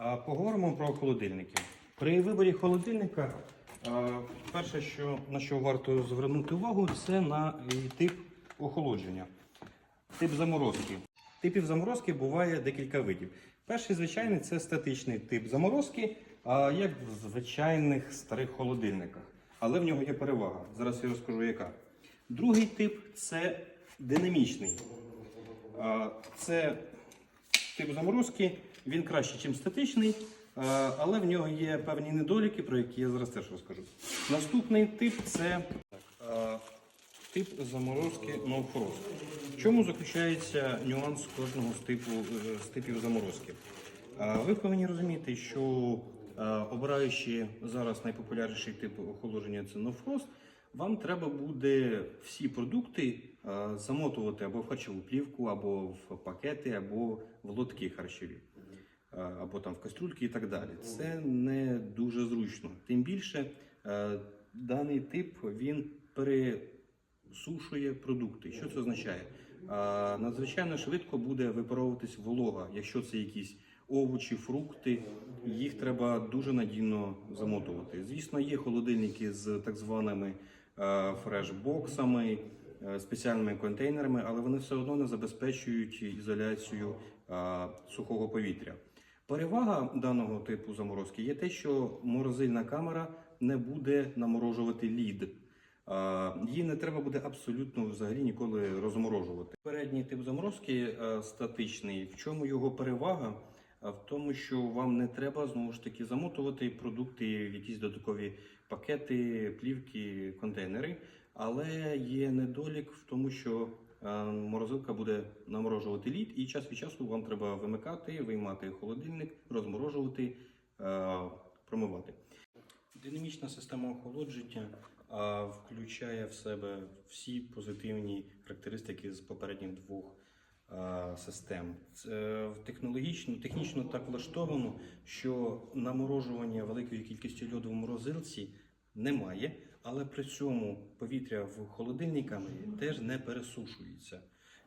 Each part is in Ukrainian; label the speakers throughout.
Speaker 1: Поговоримо про холодильники. При виборі холодильника, перше, що, на що варто звернути увагу, це на тип охолодження, тип заморозки. Типів заморозки буває декілька видів. Перший звичайний це статичний тип заморозки, як в звичайних старих холодильниках. Але в нього є перевага. Зараз я розкажу, яка. Другий тип це динамічний. Це тип заморозки, він краще, ніж статичний, але в нього є певні недоліки, про які я зараз теж розкажу. Наступний тип це а, тип заморозки No В чому заключається нюанс кожного з, типу, е, з типів заморозки? Ви повинні розуміти, що обираючи зараз найпопулярніший тип охолодження це Frost, вам треба буде всі продукти замотувати або в харчову плівку, або в пакети, або в лотки харчові, або там в кастрюльки і так далі. Це не дуже зручно. Тим більше даний тип він пересушує продукти. Що це означає? Надзвичайно швидко буде випаровуватись волога, якщо це якісь овочі, фрукти, їх треба дуже надійно замотувати. Звісно, є холодильники з так званими е, фреш-боксами, е, спеціальними контейнерами, але вони все одно не забезпечують ізоляцію е, сухого повітря. Перевага даного типу заморозки є те, що морозильна камера не буде наморожувати лід. Е, Її не треба буде абсолютно взагалі ніколи розморожувати. Передній тип заморозки е, статичний. В чому його перевага? В тому, що вам не треба знову ж таки замотувати продукти в якісь додаткові пакети, плівки, контейнери. Але є недолік в тому, що е, морозилка буде наморожувати лід, і час від часу вам треба вимикати, виймати холодильник, розморожувати, е, промивати. Динамічна система охолодження включає в себе всі позитивні характеристики з попередніх двох систем. В технологічно, технічно так влаштовано, що наморожування великої кількості льоду в морозилці немає, але при цьому повітря в холодильній камері теж не пересушується.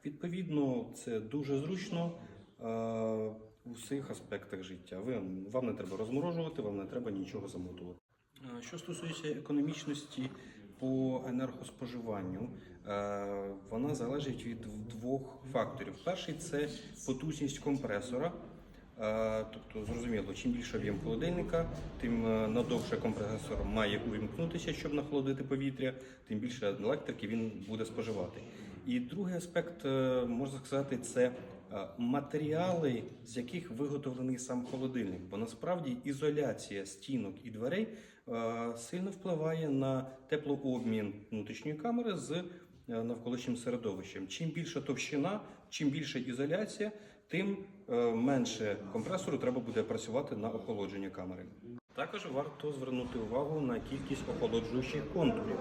Speaker 1: Відповідно, це дуже зручно. У всіх аспектах життя. Ви, вам не треба розморожувати, вам не треба нічого замотувати. Е, Що стосується економічності по енергоспоживанню, е, вона залежить від двох факторів. Перший це потужність компресора. Е, Тобто, зрозуміло, чим більше об'єм холодильника, тим е, надовше компресор має увімкнутися, щоб нахолодити повітря, тим більше електрики він буде споживати. І другий аспект, е, можна сказати, це е, матеріали, з яких виготовлений сам холодильник. Бо насправді ізоляція стінок і дверей е, сильно впливає на теплообмін внутрішньої камери з навколишнім середовищем. Чим більша товщина, чим більша ізоляція, тим менше компресору треба буде працювати на охолодження камери. Також варто звернути увагу на кількість охолоджуючих контурів.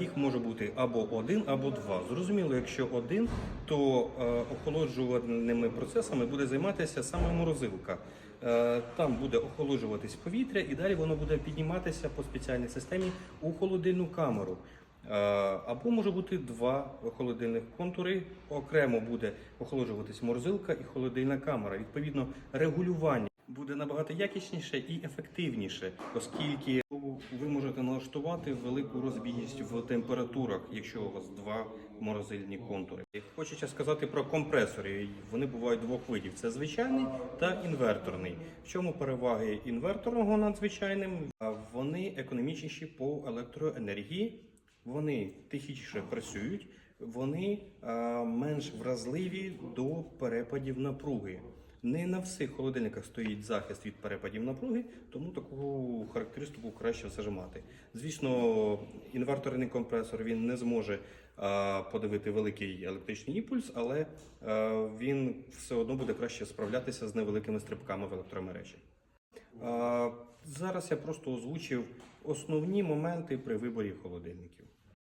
Speaker 1: Їх може бути або один, або два. Зрозуміло, якщо один, то е, охолоджувальними процесами буде займатися саме морозилка. Е, Там буде охолоджуватись повітря, і далі воно буде підніматися по спеціальній системі у холодильну камеру. Е, Або може бути два холодильних контури. Окремо буде охолоджуватись морозилка і холодильна камера. Відповідно, регулювання буде набагато якісніше і ефективніше, оскільки ви можете налаштувати велику розбіжність в температурах, якщо у вас два морозильні контури. Хочеться сказати про компресори. Вони бувають двох видів: це звичайний та інверторний. В чому переваги інверторного над звичайним? Вони економічніші по електроенергії, вони тихіше працюють, вони менш вразливі до перепадів напруги. Не на всіх холодильниках стоїть захист від перепадів напруги, тому таку характеристику краще все ж мати. Звісно, інверторний компресор він не зможе а, подавити великий електричний імпульс, але а, він все одно буде краще справлятися з невеликими стрибками в електромережі. Зараз я просто озвучив основні моменти при виборі холодильників.